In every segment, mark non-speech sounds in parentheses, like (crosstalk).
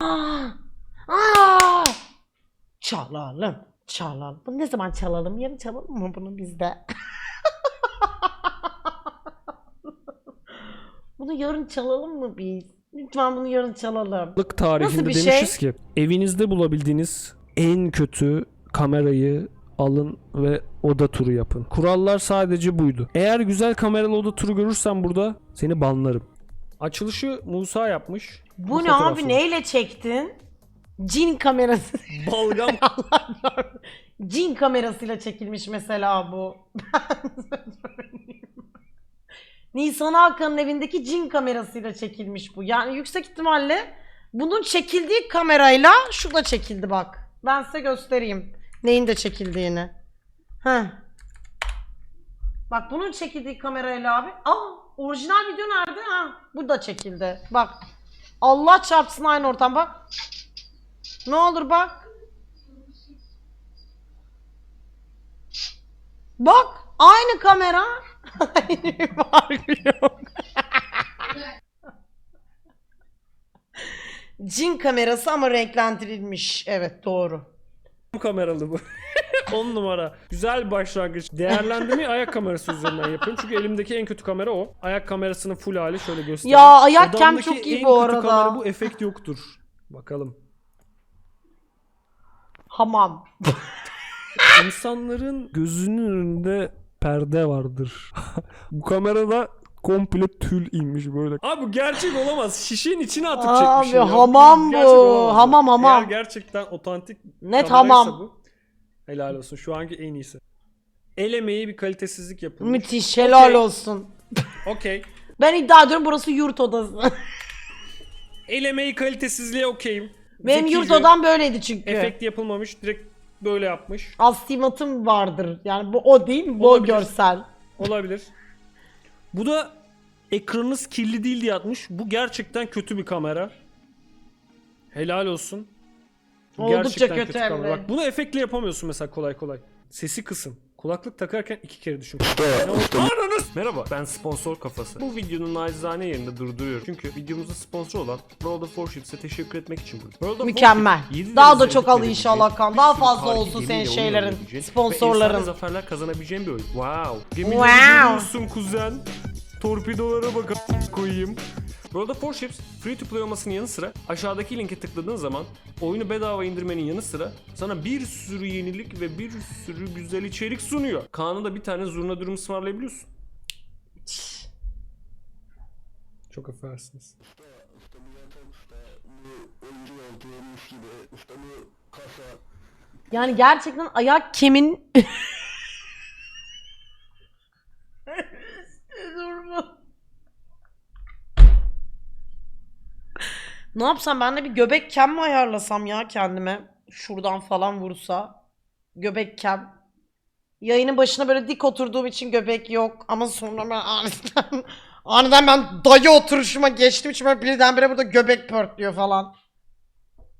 Aa! Aa! Çalalım. Çalalım. Bunu ne zaman çalalım? Yarın çalalım mı bunu bizde? (laughs) bunu yarın çalalım mı biz? Lütfen bunu yarın çalalım. Tarihinde Nasıl bir şey? demişiz ki evinizde bulabildiğiniz en kötü kamerayı alın ve oda turu yapın. Kurallar sadece buydu. Eğer güzel kameralı oda turu görürsen burada seni banlarım. Açılışı Musa yapmış. Bu ne fotoğrafı. abi? Neyle çektin? Cin kamerası. Balgam. (laughs) Cin kamerasıyla çekilmiş mesela bu. (laughs) Nisan Hakan'ın evindeki cin kamerasıyla çekilmiş bu. Yani yüksek ihtimalle bunun çekildiği kamerayla şu da çekildi bak. Ben size göstereyim neyin de çekildiğini. Heh. Bak bunun çekildiği kamerayla abi. Aa orijinal video nerede? Ha bu da çekildi. Bak. Allah çarpsın aynı ortam bak. Ne olur bak. Bak aynı kamera. Aynı bir farkı yok. Cin kamerası ama renklendirilmiş. Evet doğru. kameralı bu. 10 numara. Güzel başlangıç. Değerlendirmeyi (laughs) ayak kamerası üzerinden yapıyorum. Çünkü elimdeki en kötü kamera o. Ayak kamerasının full hali şöyle göstereyim. Ya ayak Odamdaki çok iyi en bu kötü arada. kamera bu efekt yoktur. Bakalım. Hamam. (laughs) İnsanların gözünün önünde perde vardır. (laughs) bu kamerada komple tül inmiş böyle. Abi bu gerçek olamaz. Şişenin içine atıp Abi, çekmiş ya. hamam gerçek bu. olamaz. Hamam, hamam. Eğer gerçekten otantik Net kameraysa hamam. bu. Helal olsun. Şu anki en iyisi. El emeği bir kalitesizlik yapılmış. Müthiş helal Okey. olsun. Okey. Ben iddia ediyorum burası yurt odası. (laughs) El emeği kalitesizliğe okeyim. Benim Zekice, yurt odam böyleydi çünkü. Efekt yapılmamış. Direkt böyle yapmış. Astigmatım vardır. Yani bu o değil mi? Bu o Olabilir. görsel. Olabilir. Bu da ekranınız kirli değil diye atmış. Bu gerçekten kötü bir kamera. Helal olsun. Oldukça gerçekten kötü hem de. Bak bunu efektle yapamıyorsun mesela kolay kolay. Sesi kısın. Kulaklık takarken iki kere düşün. Ne oldu? Ananız! Merhaba ben sponsor kafası. Bu videonun nacizane yerinde durduruyorum. Çünkü videomuzda sponsor olan World of Warships'e teşekkür etmek için buradayım. World of Mükemmel. Warship, yedi Daha da denizleri çok al gidebileceğin, inşallah kan. bir Daha sürü fazla tarihi olsun gemiyle senin oyun şeylerin, oynayabileceğin sponsorların. Ve efsane zaferler kazanabileceğin bir oyun. Wow. Gemileri Wow. görüyorsun kuzen. Torpidolara bak a- koyayım. World of Warships free to play olmasının yanı sıra aşağıdaki linke tıkladığın zaman oyunu bedava indirmenin yanı sıra sana bir sürü yenilik ve bir sürü güzel içerik sunuyor. Kaan'a da bir tane zurna dürüm ısmarlayabiliyorsun. Çok affedersiniz. Yani gerçekten ayak kemin... (laughs) ne yapsam ben de bir göbek kem mi ayarlasam ya kendime? Şuradan falan vursa. Göbek kem. Yayının başına böyle dik oturduğum için göbek yok. Ama sonra ben aniden, (laughs) aniden ben dayı oturuşuma geçtim için böyle birdenbire burada göbek pörtlüyor falan.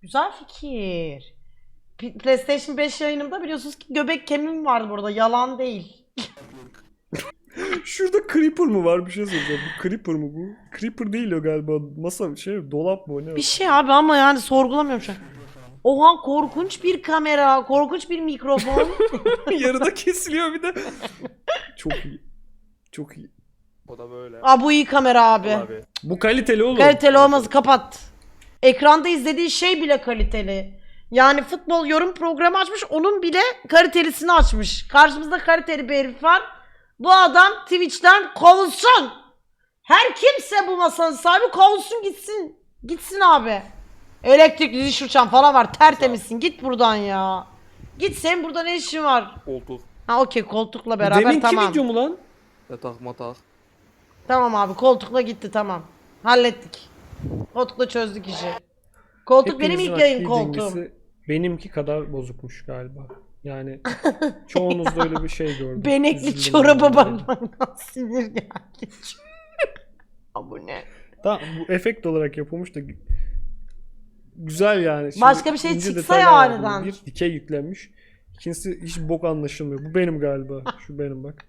Güzel fikir. PlayStation 5 yayınımda biliyorsunuz ki göbek kemim vardı burada. Yalan değil. (laughs) (laughs) Şurada Creeper mı var bir şey soracağım. Bu Creeper mı bu? Creeper değil o galiba. Masa şey dolap mı o ne? Bir şey abi ama yani sorgulamıyorum şu an. Oha korkunç bir kamera, korkunç bir mikrofon. (laughs) Yarıda kesiliyor bir de. (laughs) Çok iyi. Çok iyi. O da böyle. Aa bu iyi kamera abi. Abi. Bu kaliteli oğlum. Kaliteli olmaz kapat. Ekranda izlediği şey bile kaliteli. Yani futbol yorum programı açmış onun bile kalitelisini açmış. Karşımızda kaliteli bir herif var. Bu adam Twitch'ten kovulsun. Her kimse bu masanın sahibi kovulsun gitsin. Gitsin abi. Elektrikli diş uçan falan var. Tertemizsin. Git buradan ya. Git senin burada ne işin var? Koltuk. Ha okey koltukla beraber Deminki tamam. video mu lan? Yatak matak. Tamam abi koltukla gitti tamam. Hallettik. Koltukla çözdük işi. Koltuk benim ilk yayın akli koltuğum. dengesi benimki kadar bozukmuş galiba. Yani (laughs) çoğunuzda öyle bir şey gördüm. Benekli çoraba bakmaktan (laughs) sinir geldi. (laughs) Abone. Tamam bu efekt olarak yapılmış da güzel yani. Şimdi Başka bir şey çıksa ya aniden. Bir dikey yüklenmiş. İkincisi hiç bok anlaşılmıyor. Bu benim galiba. Şu benim bak.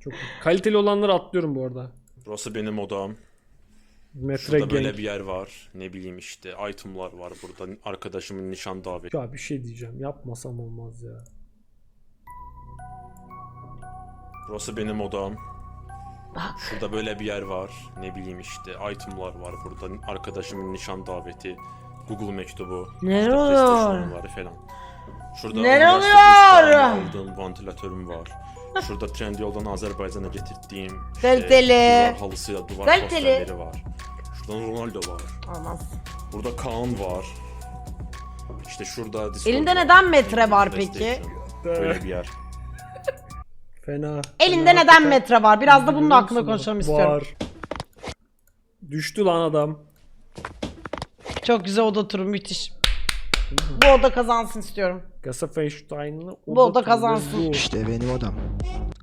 Çok iyi. Kaliteli olanları atlıyorum bu arada. Burası benim odam. Metre Şurada böyle gang. bir yer var. Ne bileyim işte itemlar var burada. Arkadaşımın nişan daveti. Ya bir şey diyeceğim. Yapmasam olmaz ya. Burası benim odam. Bak. Şurada böyle bir yer var. Ne bileyim işte itemlar var burada. Arkadaşımın nişan daveti. Google mektubu. Ne işte oluyor? PlayStation oyunları falan. Şurada Ne oluyor? aldığım vantilatörüm var. Şurada Trendyol'dan Azerbaycan'a getirdiğim işte Kaliteli. duvar halısıyla duvar Kaliteli. posterleri var. Şuradan Ronaldo var. Olmaz. Burada Kaan var. İşte şurada Discord Elinde var. neden metre var PlayStation. peki? Böyle bir yer. (laughs) Fena. Elinde fena neden metre var? Biraz da bunun Biliyor hakkında konuşalım istiyorum. Var. Düştü lan adam. Çok güzel oda turu müthiş. Bu oda kazansın istiyorum. Gasafenstein'lı Bu oda kazansın. İşte benim odam.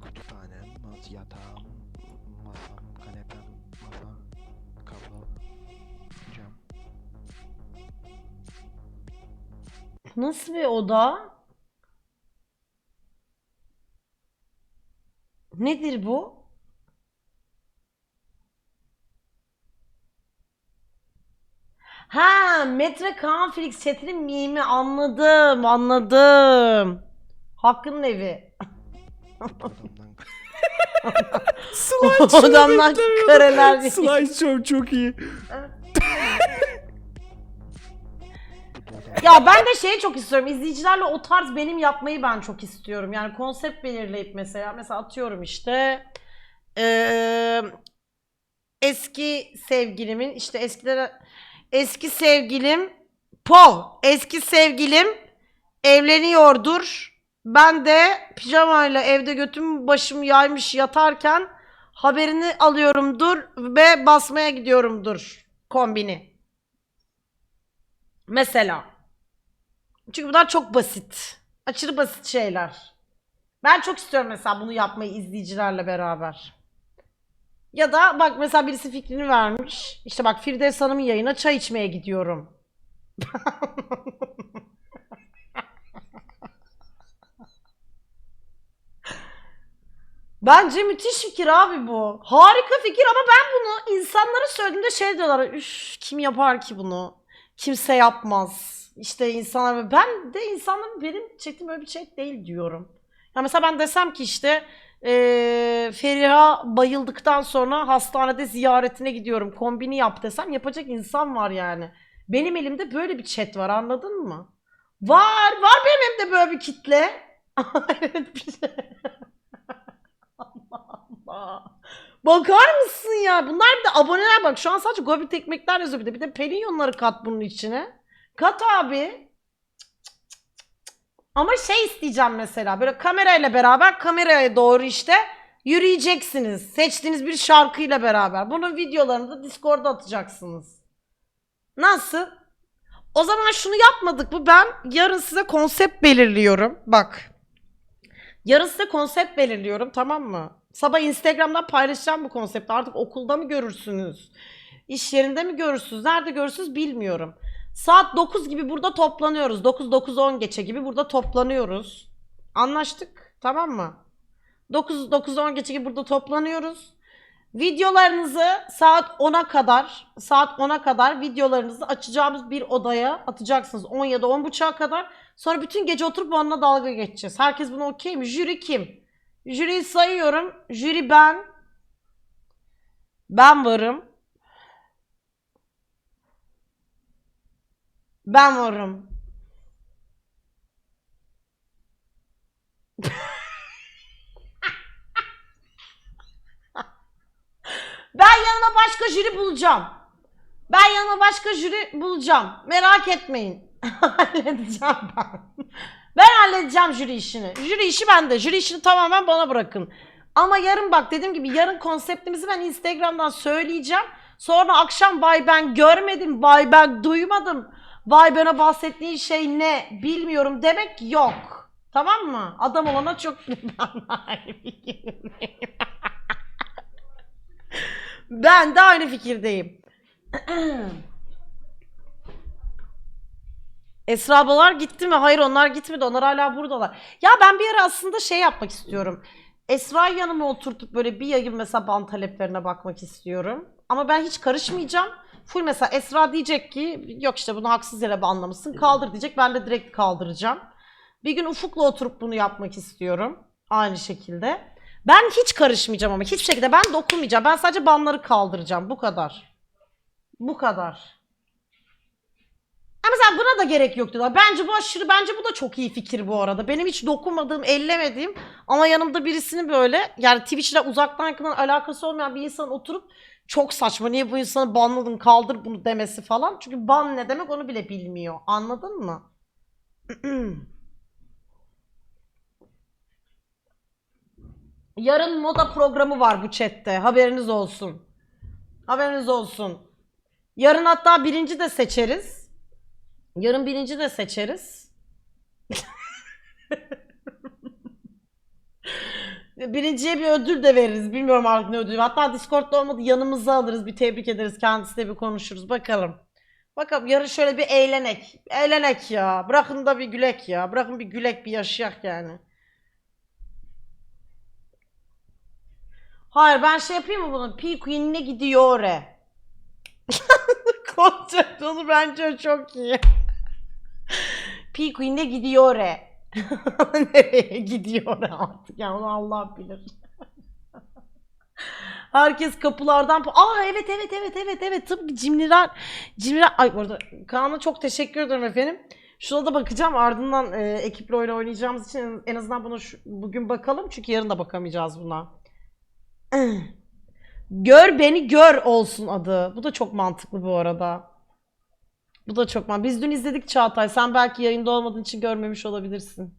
Kütüphanem, mas yatağım, masam, kanepem, masa, kablo, cam. Nasıl bir oda? Nedir bu? Ha, Metre Kaan Felix chatinin mimi anladım, anladım. Hakkı'nın evi. Odamdan Odamdan kareler. (laughs) Slideshow çok iyi. Ya ben de şeyi çok istiyorum. İzleyicilerle o tarz benim yapmayı ben çok istiyorum. Yani konsept belirleyip mesela mesela atıyorum işte eee, eski sevgilimin işte eskilere eski sevgilim Paul eski sevgilim evleniyordur. Ben de pijamayla evde götüm başım yaymış yatarken haberini alıyorumdur ve basmaya gidiyorumdur kombini. Mesela. Çünkü bunlar çok basit. Aşırı basit şeyler. Ben çok istiyorum mesela bunu yapmayı izleyicilerle beraber. Ya da bak mesela birisi fikrini vermiş. İşte bak Firdevs Hanım'ın yayına çay içmeye gidiyorum. (laughs) Bence müthiş fikir abi bu. Harika fikir ama ben bunu insanlara söylediğimde şey diyorlar. Üf kim yapar ki bunu? Kimse yapmaz. İşte insanlar ben de insanların benim çektiğim böyle bir şey değil diyorum. Ya mesela ben desem ki işte eee Feriha bayıldıktan sonra hastanede ziyaretine gidiyorum. Kombini yap desem yapacak insan var yani. Benim elimde böyle bir chat var anladın mı? Var var benim elimde böyle bir kitle. (laughs) Şey. (laughs) Allah Allah. Bakar mısın ya? Bunlar bir de aboneler bak. Şu an sadece Gobit ekmekler yazıyor bir de. Bir de Perinyonları kat bunun içine. Kat abi. Ama şey isteyeceğim mesela. Böyle kamerayla beraber kameraya doğru işte yürüyeceksiniz. Seçtiğiniz bir şarkıyla beraber. Bunun videolarını da Discord'a atacaksınız. Nasıl? O zaman şunu yapmadık mı? Ben yarın size konsept belirliyorum. Bak. Yarın size konsept belirliyorum tamam mı? Sabah Instagram'dan paylaşacağım bu konsepti. Artık okulda mı görürsünüz? İş yerinde mi görürsünüz? Nerede görürsünüz bilmiyorum. Saat 9 gibi burada toplanıyoruz. 9 9 10 geçe gibi burada toplanıyoruz. Anlaştık tamam mı? 9 9 10 geçe gibi burada toplanıyoruz. Videolarınızı saat 10'a kadar, saat 10'a kadar videolarınızı açacağımız bir odaya atacaksınız. 10 ya da 10.30'a kadar. Sonra bütün gece oturup onunla dalga geçeceğiz. Herkes buna okey mi? Jüri kim? Jüriyi sayıyorum. Jüri ben. Ben varım. Ben varım. ben yanıma başka jüri bulacağım. Ben yanıma başka jüri bulacağım. Merak etmeyin. (laughs) halledeceğim ben. Ben halledeceğim jüri işini. Jüri işi bende. Jüri işini tamamen bana bırakın. Ama yarın bak dediğim gibi yarın konseptimizi ben Instagram'dan söyleyeceğim. Sonra akşam vay ben görmedim, vay ben duymadım. Vay bana bahsettiğin şey ne bilmiyorum demek yok. Tamam mı? Adam olana çok (laughs) ben de aynı fikirdeyim. (clears throat) Esra gitti mi? Hayır onlar gitmedi. Onlar hala buradalar. Ya ben bir ara aslında şey yapmak istiyorum. Esra'yı yanıma oturtup böyle bir yayın mesela ban taleplerine bakmak istiyorum. Ama ben hiç karışmayacağım. Full mesela Esra diyecek ki yok işte bunu haksız yere banlamışsın kaldır diyecek. Ben de direkt kaldıracağım. Bir gün Ufuk'la oturup bunu yapmak istiyorum. Aynı şekilde. Ben hiç karışmayacağım ama hiçbir şekilde ben dokunmayacağım. Ben sadece banları kaldıracağım. Bu kadar. Bu kadar. Ha mesela buna da gerek yok diyorlar. Bence bu aşırı, bence bu da çok iyi fikir bu arada. Benim hiç dokunmadığım, ellemediğim ama yanımda birisini böyle yani Twitch'le uzaktan yakından alakası olmayan bir insan oturup çok saçma niye bu insanı banladın kaldır bunu demesi falan. Çünkü ban ne demek onu bile bilmiyor. Anladın mı? (clears throat) Yarın moda programı var bu chatte. Haberiniz olsun. Haberiniz olsun. Yarın hatta birinci de seçeriz. Yarın birinci de seçeriz. (laughs) Birinciye bir ödül de veririz. Bilmiyorum artık ne ödül. Hatta Discord'da olmadı yanımıza alırız. Bir tebrik ederiz. Kendisiyle bir konuşuruz. Bakalım. Bakalım yarın şöyle bir eğlenek. Eğlenek ya. Bırakın da bir gülek ya. Bırakın bir gülek bir yaşayak yani. Hayır ben şey yapayım mı bunu? P Queen'ine gidiyor re. (laughs) Konsept onu bence çok iyi. P Queen'ine gidiyor re. (laughs) Nereye gidiyor artık yani onu Allah bilir. Herkes kapılardan... Aa evet evet evet evet evet tıpkı cimriler... Cimriler... Ay bu arada Kaan'a çok teşekkür ederim efendim. Şuna da bakacağım ardından e, ekiple oyun oynayacağımız için en azından buna şu- bugün bakalım. Çünkü yarın da bakamayacağız buna. (clears throat) Gör beni gör olsun adı. Bu da çok mantıklı bu arada. Bu da çok mantıklı. Biz dün izledik Çağatay. Sen belki yayında olmadığın için görmemiş olabilirsin.